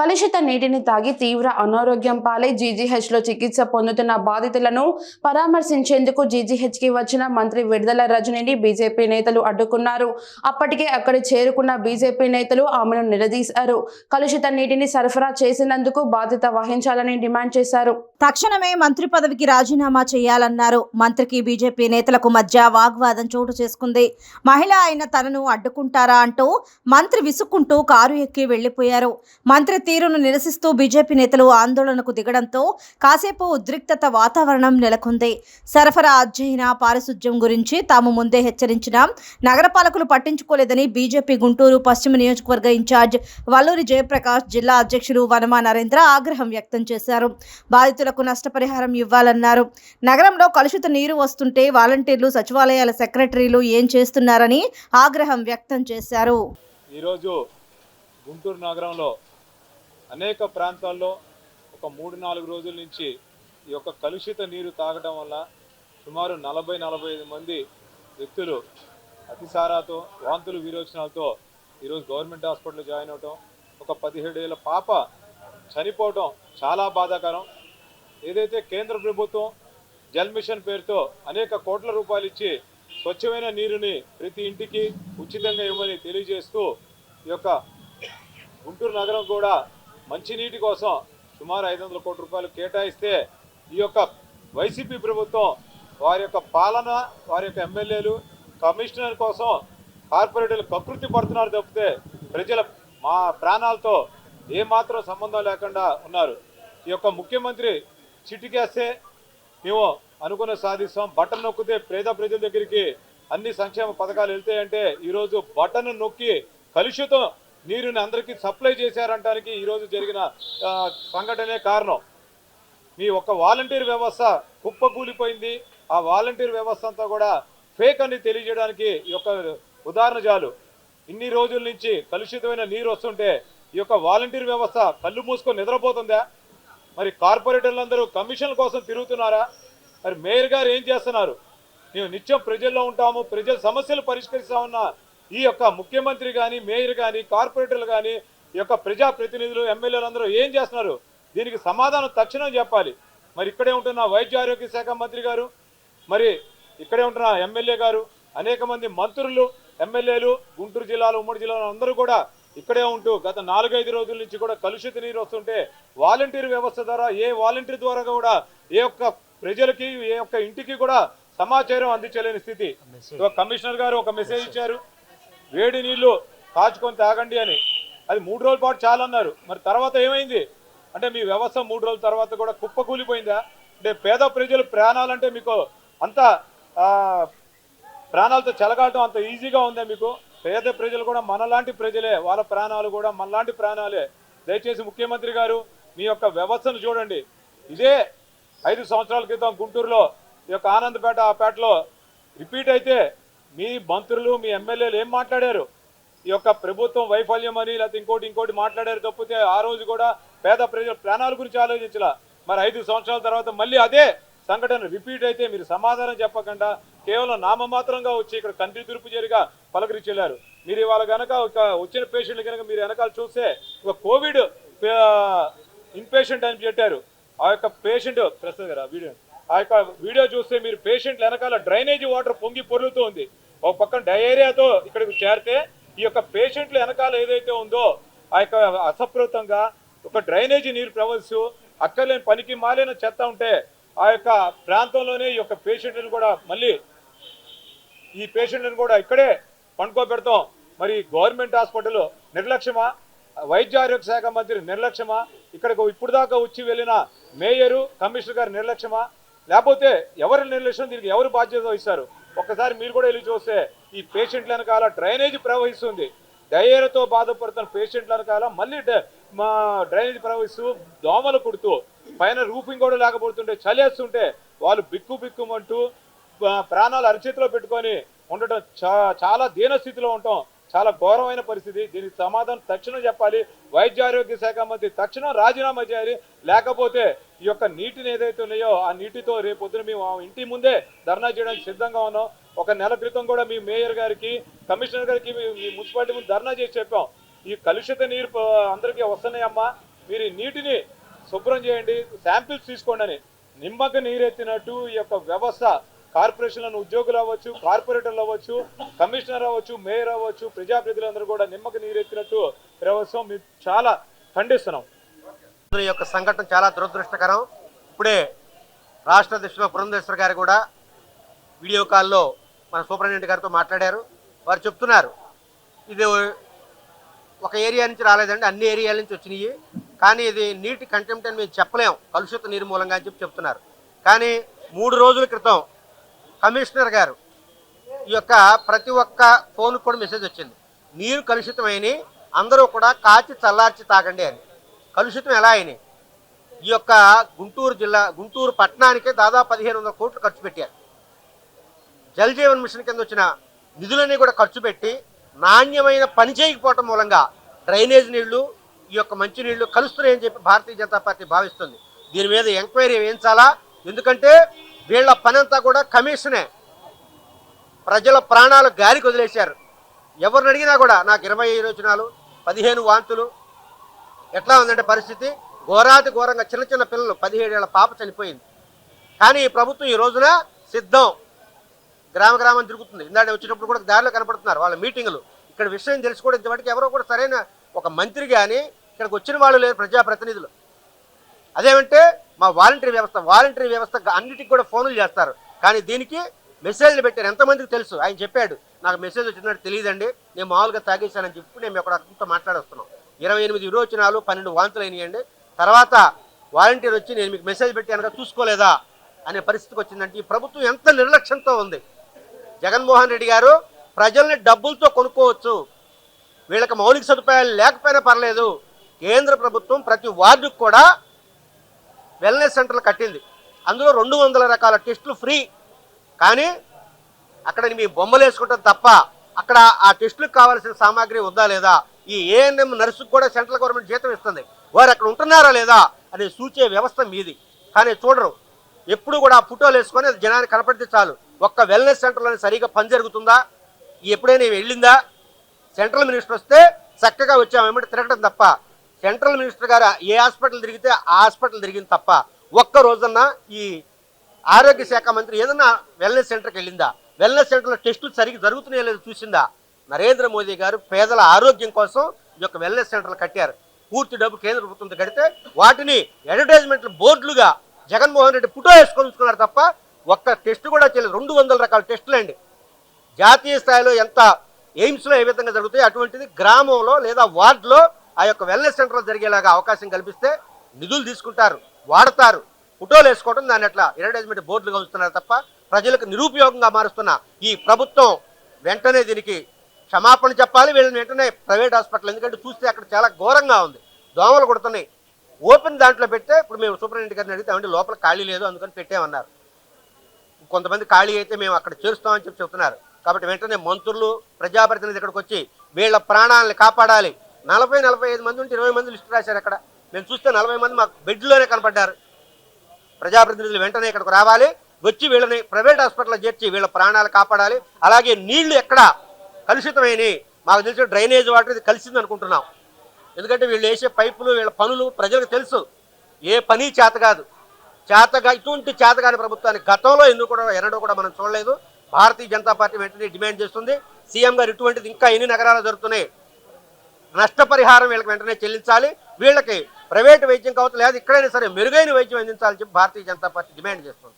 కలుషిత నీటిని తాగి తీవ్ర అనారోగ్యం పాలై జీజీహెచ్లో చికిత్స పొందుతున్న బాధితులను పరామర్శించేందుకు జీజీహెచ్కి వచ్చిన మంత్రి విడుదల రజనిని బీజేపీ నేతలు అడ్డుకున్నారు. అప్పటికే అక్కడ చేరుకున్న బీజేపీ నేతలు ఆమెను నిలదీశారు. కలుషిత నీటిని సరఫరా చేసినందుకు బాధ్యత వహించాలని డిమాండ్ చేశారు. తక్షణమే మంత్రి పదవికి రాజీనామా చేయాలన్నారు. మంత్రికి బీజేపీ నేతలకు మధ్య వాగ్వాదం చోటు చేసుకుంది. మహిళ అయిన తనను అడ్డుకుంటారా అంటూ మంత్రి విసుక్కుంటూ కారు ఎక్కి వెళ్ళిపోయారు మంత్రి తీరును నిరసిస్తూ బీజేపీ నేతలు ఆందోళనకు దిగడంతో కాసేపు ఉద్రిక్తత వాతావరణం నెలకొంది. సరఫరా అధ్యయన పారిశుధ్యం గురించి తాము ముందే హెచ్చరించినా నగరపాలకులు పట్టించుకోలేదని బీజేపీ గుంటూరు పశ్చిమ నియోజకవర్గ ఇన్ఛార్జ్ వల్లూరి జయప్రకాష్ జిల్లా అధ్యక్షులు వనమా నరేంద్ర ఆగ్రహం వ్యక్తం చేశారు. బాధితులకు నష్టపరిహారం ఇవ్వాలన్నారు. నగరంలో కలుషిత నీరు వస్తుంటే వాలంటీర్లు సచివాలయాల సెక్రటరీలు ఏం చేస్తున్నారని ఆగ్రహం వ్యక్తం చేశారు. ఈరోజు గుంటూరు నగరంలో అనేక ప్రాంతాల్లో ఒక మూడు నాలుగు రోజుల నుంచి ఈ యొక్క కలుషిత నీరు తాగడం వల్ల సుమారు నలభై నలభై ఐదు మంది వ్యక్తులు అతిసారాతో వాంతులు విరోచనాలతో ఈరోజు గవర్నమెంట్ హాస్పిటల్ జాయిన్ అవటం ఒక పదిహేడు ఏళ్ళ పాప చనిపోవటం చాలా బాధాకరం. ఏదైతే కేంద్ర ప్రభుత్వం జల్ మిషన్ పేరుతో అనేక కోట్ల రూపాయలు ఇచ్చి స్వచ్ఛమైన నీరుని ప్రతి ఇంటికి ఉచితంగా ఇవ్వమని తెలియజేస్తూ ఈ యొక్క గుంటూరు నగరం కూడా మంచినీటి కోసం సుమారు ఐదు వందల కోట్ల రూపాయలు కేటాయిస్తే ఈ యొక్క వైసీపీ ప్రభుత్వం వారి యొక్క పాలన వారి యొక్క ఎమ్మెల్యేలు కమిషనర్ కోసం కార్పొరేటర్లు కకృతి పడుతున్నారు తప్పితే ప్రజల మా ప్రాణాలతో ఏమాత్రం సంబంధం లేకుండా ఉన్నారు. ఈ యొక్క ముఖ్యమంత్రి చిటికేస్తే మేము అనుకున్న సాధిస్తాం. బటన్ నొక్కితే పేద ప్రజల దగ్గరికి అన్ని సంక్షేమ పథకాలు వెళ్తాయంటే ఈరోజు బటన్ నొక్కి కలుషితం నీరుని అందరికీ సప్లై చేశారంటానికి ఈరోజు జరిగిన సంఘటనే కారణం. మీ ఒక్క వాలంటీర్ వ్యవస్థ కుప్పకూలిపోయింది. ఆ వాలంటీర్ వ్యవస్థ అంతా కూడా ఫేక్ అని తెలియజేయడానికి ఈ యొక్క ఉదాహరణ చాలు. ఇన్ని రోజుల నుంచి కలుషితమైన నీరు వస్తుంటే ఈ యొక్క వాలంటీర్ వ్యవస్థ కళ్ళు మూసుకొని నిద్రపోతుందా? మరి కార్పొరేటర్లందరూ కమిషన్ల కోసం తిరుగుతున్నారా? మరి మేయర్ గారు ఏం చేస్తున్నారు? మేము నిత్యం ప్రజల్లో ఉంటాము ప్రజల సమస్యలు పరిష్కరిస్తామన్న ఈ యొక్క ముఖ్యమంత్రి కానీ మేయర్ కానీ కార్పొరేటర్లు కానీ ఈ యొక్క ప్రజాప్రతినిధులు ఎమ్మెల్యేలు అందరూ ఏం చేస్తున్నారు? దీనికి సమాధానం తక్షణం చెప్పాలి. మరి ఇక్కడే ఉంటున్న వైద్య ఆరోగ్య శాఖ మంత్రి గారు మరి ఇక్కడే ఉంటున్న ఎమ్మెల్యే గారు అనేక మంది మంత్రులు ఎమ్మెల్యేలు గుంటూరు జిల్లాలో ఉమ్మడి జిల్లాలో అందరూ కూడా ఇక్కడే ఉంటూ గత నాలుగైదు రోజుల నుంచి కూడా కలుషిత నీరు వస్తుంటే వాలంటీర్ వ్యవస్థ ద్వారా ఏ వాలంటీర్ ద్వారా కూడా ఏ ఒక్క ప్రజలకి ఏ ఒక్క ఇంటికి కూడా సమాచారం అందించలేని స్థితి. కమిషనర్ గారు ఒక మెసేజ్ ఇచ్చారు. వేడి నీళ్ళు కాచుకొని తాగండి అని. అది మూడు రోజుల పాటు చాలా అన్నారు మరి తర్వాత ఏమైంది? అంటే మీ వ్యవస్థ మూడు రోజుల తర్వాత కూడా కుప్పకూలిపోయిందా? అంటే పేద ప్రజలు ప్రాణాలంటే మీకు అంత ప్రాణాలతో చెలగాటం అంత ఈజీగా ఉందా మీకు? పేద ప్రజలు కూడా మనలాంటి ప్రజలే. వాళ్ళ ప్రాణాలు కూడా మనలాంటి ప్రాణాలే. దయచేసి ముఖ్యమంత్రి గారు మీ యొక్క వ్యవస్థను చూడండి. ఇదే ఐదు సంవత్సరాల క్రితం గుంటూరులో ఈ యొక్క ఆనందపేట ఆ పేటలో రిపీట్ అయితే మీ మంత్రులు మీ ఎమ్మెల్యేలు ఏం మాట్లాడారు? ఈ యొక్క ప్రభుత్వం వైఫల్యం అని లేకపోతే ఇంకోటి ఇంకోటి మాట్లాడారు తప్పితే ఆ రోజు కూడా పేద ప్రజల ప్రాణాల గురించి ఆలోచించలా. మరి ఐదు సంవత్సరాల తర్వాత మళ్ళీ అదే సంఘటన రిపీట్ అయితే మీరు సమాధానం చెప్పకుండా కేవలం నామమాత్రంగా వచ్చి ఇక్కడ కంటి తురుపు జరిగా పలకరించెళ్ళారు మీరు ఇవాళ గనక ఒక వచ్చిన పేషెంట్లు కనుక మీరు వెనకాల చూస్తే ఒక కోవిడ్ ఇన్పేషెంట్ అని చెప్పారు. ఆ యొక్క పేషెంట్ ప్రస్తుతం కదా వీడియో ఆ యొక్క వీడియో చూస్తే మీరు పేషెంట్ వెనకాల డ్రైనేజీ వాటర్ పొంగి పొరులుతూ ఉంది. ఒక పక్కన డయేరియాతో ఇక్కడికి చేరితే ఈ యొక్క పేషెంట్లు వెనకాల ఏదైతే ఉందో ఆ యొక్క అసప్రతంగా ఒక డ్రైనేజీ నీరు ప్రవహిస్తూ అక్కర్లేని పనికి మాలిన చెత్త ఉంటే ఆ యొక్క ప్రాంతంలోనే ఈ యొక్క పేషెంట్లను కూడా మళ్ళీ ఈ పేషెంట్లను కూడా ఇక్కడే పండుకోబెడతాం. మరి గవర్నమెంట్ హాస్పిటల్ నిర్లక్ష్యమా? వైద్య ఆరోగ్య శాఖ మంత్రి నిర్లక్ష్యమా? ఇక్కడికి ఇప్పుడు దాకా వచ్చి వెళ్ళిన మేయరు కమిషనర్ గారి నిర్లక్ష్యమా? లేకపోతే ఎవరి నిర్లక్ష్యం? దీనికి ఎవరు బాధ్యత వహిస్తారు? ఒక్కసారి మీరు కూడా వెళ్ళి చూస్తే ఈ పేషెంట్ల వెనకాల డ్రైనేజ్ ప్రవహిస్తుంది. డయేరియాతో బాధపడుతున్న పేషెంట్ల వెనకాల మళ్ళీ మా డ్రైనేజ్ ప్రవహిస్తూ దోమలు కుడుతూ పైన రూపింగ్ కూడా లేకపోతుంటే చలేస్తుంటే వాళ్ళు బిక్కు బిక్కుమంటూ ప్రాణాలు అరిచేతిలో పెట్టుకొని ఉండటం చా- చాలా దీనస్థితిలో ఉండటం చాలా ఘోరమైన పరిస్థితి. దీనికి సమాధానం తక్షణం చెప్పాలి. వైద్య ఆరోగ్య శాఖ మంత్రి తక్షణం రాజీనామా చేయాలి. లేకపోతే ఈ యొక్క నీటిని ఏదైతే ఉన్నాయో ఆ నీటితో రేపొద్దున మేము ఆ ఇంటి ముందే ధర్నా చేయడానికి సిద్ధంగా ఉన్నాం. ఒక నెల క్రితం కూడా మీ మేయర్ గారికి కమిషనర్ గారికి మీ మున్సిపాలిటీ ముందు ధర్నా చేసి చెప్పాం. ఈ కలుషిత నీరు అందరికీ వస్తున్నాయమ్మా. మీరు నీటిని శుభ్రం చేయండి శాంపిల్స్ తీసుకోండి అని. నిమ్మక నీరెత్తినట్టు ఈ యొక్క వ్యవస్థ కార్పొరేషన్లను ఉద్యోగులు అవ్వచ్చు కార్పొరేటర్లు అవ్వచ్చు కమిషనర్ అవ్వచ్చు మేయర్ అవ్వచ్చు ప్రజాప్రతినిధులందరూ కూడా నిమ్మక నీరెత్తినట్టు ప్రభుత్వం మేము చాలా ఖండిస్తున్నాం. యొక్క సంఘటన చాలా దురదృష్టకరం. ఇప్పుడే రాష్ట్ర అధ్యక్షులు పురంధేశ్వర్ గారు కూడా వీడియో కాల్లో మన సూపరింటెండెంట్ గారితో మాట్లాడారు. వారు చెప్తున్నారు ఇది ఒక ఏరియా నుంచి రాలేదండి అన్ని ఏరియాల నుంచి వచ్చినాయి. కానీ ఇది నీటి కంటెంప్ట్ అని మేము చెప్పలేము కలుషిత నీరు మూలంగా అని చెప్పి చెప్తున్నారు. కానీ మూడు రోజుల క్రితం కమిషనర్ గారు ఈ యొక్క ప్రతి ఒక్క ఫోన్ కూడా మెసేజ్ వచ్చింది. నీరు కలుషితమైన అందరూ కూడా కాచి చల్లార్చి తాగండి అని. కలుషితం ఎలా అయినాయి? ఈ యొక్క గుంటూరు జిల్లా గుంటూరు పట్టణానికే దాదాపు పదిహేను వందల కోట్లు ఖర్చు పెట్టారు. జల్ జీవన్ మిషన్ కింద వచ్చిన నిధులన్నీ కూడా ఖర్చు పెట్టి నాణ్యమైన పని చేయకపోవటం మూలంగా డ్రైనేజ్ నీళ్ళు ఈ యొక్క మంచినీళ్ళు కలుస్తున్నాయని చెప్పి భారతీయ జనతా పార్టీ భావిస్తుంది. దీని మీద ఎంక్వైరీ వేయించాలా? ఎందుకంటే వీళ్ళ పనంతా కూడా కమిషనే. ప్రజల ప్రాణాలు గాలికి వదిలేశారు. ఎవరిని అడిగినా కూడా నాకు ఇరవై యోజనాలు పదిహేను వాంతులు ఎట్లా ఉందంటే పరిస్థితి? ఘోరాతి ఘోరంగా చిన్న చిన్న పిల్లలు పదిహేడేళ్ళ పాప చనిపోయింది. కానీ ఈ ప్రభుత్వం ఈ రోజున సిద్ధం. గ్రామ గ్రామం తిరుగుతుంది. ఇందాక వచ్చేటప్పుడు కూడా దారిలో కనపడుతున్నారు వాళ్ళ మీటింగులు. ఇక్కడ విషయం తెలుసుకోవడం ఇంతవరకు ఎవరో కూడా సరైన ఒక మంత్రి కానీ ఇక్కడికి వచ్చిన వాళ్ళు లేరు ప్రజాప్రతినిధులు. అదేమంటే మా వాలంటరీ వ్యవస్థ వాలంటరీ వ్యవస్థ అన్నిటికి కూడా ఫోన్లు చేస్తారు. కానీ దీనికి మెసేజ్లు పెట్టారు. ఎంతమందికి తెలుసు? ఆయన చెప్పాడు. నాకు మెసేజ్ వచ్చినట్టు తెలియదండి. నేను మామూలుగా తాగేశానని చెప్పి నేను అక్కడ మాట్లాడొస్తున్నాం. ఇరవై ఎనిమిది విరోచనాలు పన్నెండు వాంతులు అయినాయండి. తర్వాత వాలంటీర్ వచ్చి నేను మీకు మెసేజ్ పెట్టానుగా చూసుకోలేదా అనే పరిస్థితికి వచ్చిందంటే ఈ ప్రభుత్వం ఎంత నిర్లక్ష్యంతో ఉంది. జగన్మోహన్ రెడ్డి గారు ప్రజల్ని డబ్బులతో కొనుక్కోవచ్చు. వీళ్ళకి మౌలిక సదుపాయాలు లేకపోయినా పర్లేదు. కేంద్ర ప్రభుత్వం ప్రతి వార్డుకు కూడా వెల్నెస్ సెంటర్లు కట్టింది. అందులో రెండు వందల రకాల టెస్టులు ఫ్రీ. కానీ అక్కడ మీ బొమ్మలు వేసుకుంటాం తప్ప అక్కడ ఆ టెస్టులకు కావాల్సిన సామాగ్రి ఉందా లేదా? ఈ ఏఎన్ఎం నర్సుకు కూడా సెంట్రల్ గవర్నమెంట్ జీతం ఇస్తుంది. వారు అక్కడ ఉంటున్నారా లేదా అని సూచే వ్యవస్థ మీది. కానీ చూడరు ఎప్పుడు కూడా ఆ ఫోటోలు వేసుకొని అది జనానికి కనపడితే చాలు. ఒక్క వెల్నెస్ సెంటర్లో సరిగా పని జరుగుతుందా? ఎప్పుడైనా వెళ్ళిందా? సెంట్రల్ మినిస్టర్ వస్తే చక్కగా వచ్చామేమంటే తిరగడం తప్ప. సెంట్రల్ మినిస్టర్ గారు ఏ హాస్పిటల్ తిరిగితే ఆ హాస్పిటల్ తిరిగింది తప్ప. ఒక్క రోజన్నా ఈ ఆరోగ్య శాఖ మంత్రి ఏదన్నా వెల్నెస్ సెంటర్కి వెళ్ళిందా? వెల్నెస్ సెంటర్లో టెస్టులు సరిగ్గా జరుగుతున్నాయో లేదో చూసిందా? నరేంద్ర మోదీ గారు పేదల ఆరోగ్యం కోసం ఈ యొక్క వెల్నెస్ సెంటర్లు కట్టారు. పూర్తి డబ్బు కేంద్ర ప్రభుత్వంతో కడితే వాటిని అడ్వర్టైజ్మెంట్ బోర్డులుగా జగన్మోహన్ రెడ్డి ఫోటో వేసుకొని ఉంచుకున్నారు తప్ప ఒక్క టెస్ట్ కూడా చేయలేదు. రెండు వందల రకాల టెస్టులు అండి. జాతీయ స్థాయిలో ఎంత ఎయిమ్స్లో ఏ విధంగా జరుగుతాయి అటువంటిది గ్రామంలో లేదా వార్డులో ఆ యొక్క వెల్నెస్ సెంటర్లో జరిగేలాగా అవకాశం కల్పిస్తే నిధులు తీసుకుంటారు వాడతారు. ఫోటోలు వేసుకోవడం దాన్ని అట్లా అడ్వర్టైజ్మెంట్ బోర్డులుగా ఉంచుతున్నారు తప్ప ప్రజలకు నిరుపయోగంగా మారుస్తున్న ఈ ప్రభుత్వం వెంటనే దీనికి క్షమాపణ చెప్పాలి. వీళ్ళని వెంటనే ప్రైవేట్ హాస్పిటల్ ఎందుకంటే చూస్తే అక్కడ చాలా ఘోరంగా ఉంది. దోమలు కొడుతున్నాయి. ఓపెన్ దాంట్లో పెడితే ఇప్పుడు మేము సూపరింటెండెంట్ గారిని అడిగితే అంటే లోపల ఖాళీ లేదు అందుకని పెట్టామన్నారు. కొంతమంది ఖాళీ అయితే మేము అక్కడ చేరుస్తామని చెప్పి చెప్తున్నారు. కాబట్టి వెంటనే మంత్రులు ప్రజాప్రతినిధి ఇక్కడికి వచ్చి వీళ్ళ ప్రాణాలను కాపాడాలి. నలభై నలభై ఐదు మంది ఉంటే ఇరవై మంది లిస్ట్ రాశారు అక్కడ. మేము చూస్తే నలభై మంది మాకు బెడ్లోనే కనపడ్డారు. ప్రజాప్రతినిధులు వెంటనే ఇక్కడికి రావాలి. వచ్చి వీళ్ళని ప్రైవేట్ హాస్పిటల్లో చేర్చి వీళ్ళ ప్రాణాలు కాపాడాలి. అలాగే నీళ్ళు ఎక్కడ కలుషితమైనవి మాకు తెలిసిన డ్రైనేజ్ వాటర్ ఇది కలిసింది అనుకుంటున్నాం ఎందుకంటే వీళ్ళు వేసే పైపులు వీళ్ళ పనులు ప్రజలకు తెలుసు. ఏ పని చేత కాదు. చేతగా ఇటువంటి చేతగాని ప్రభుత్వాన్ని గతంలో ఎందుకు కూడా ఎన్నడూ కూడా మనం చూడలేదు. భారతీయ జనతా పార్టీ వెంటనే డిమాండ్ చేస్తుంది. సీఎం గారు ఇటువంటిది ఇంకా ఎన్ని నగరాలు జరుగుతున్నాయి? నష్టపరిహారం వీళ్ళకి వెంటనే చెల్లించాలి. వీళ్ళకి ప్రైవేట్ వైద్యం కావచ్చు లేదా ఇక్కడైనా సరే మెరుగైన వైద్యం అందించాలని చెప్పి భారతీయ జనతా పార్టీ డిమాండ్ చేస్తుంది.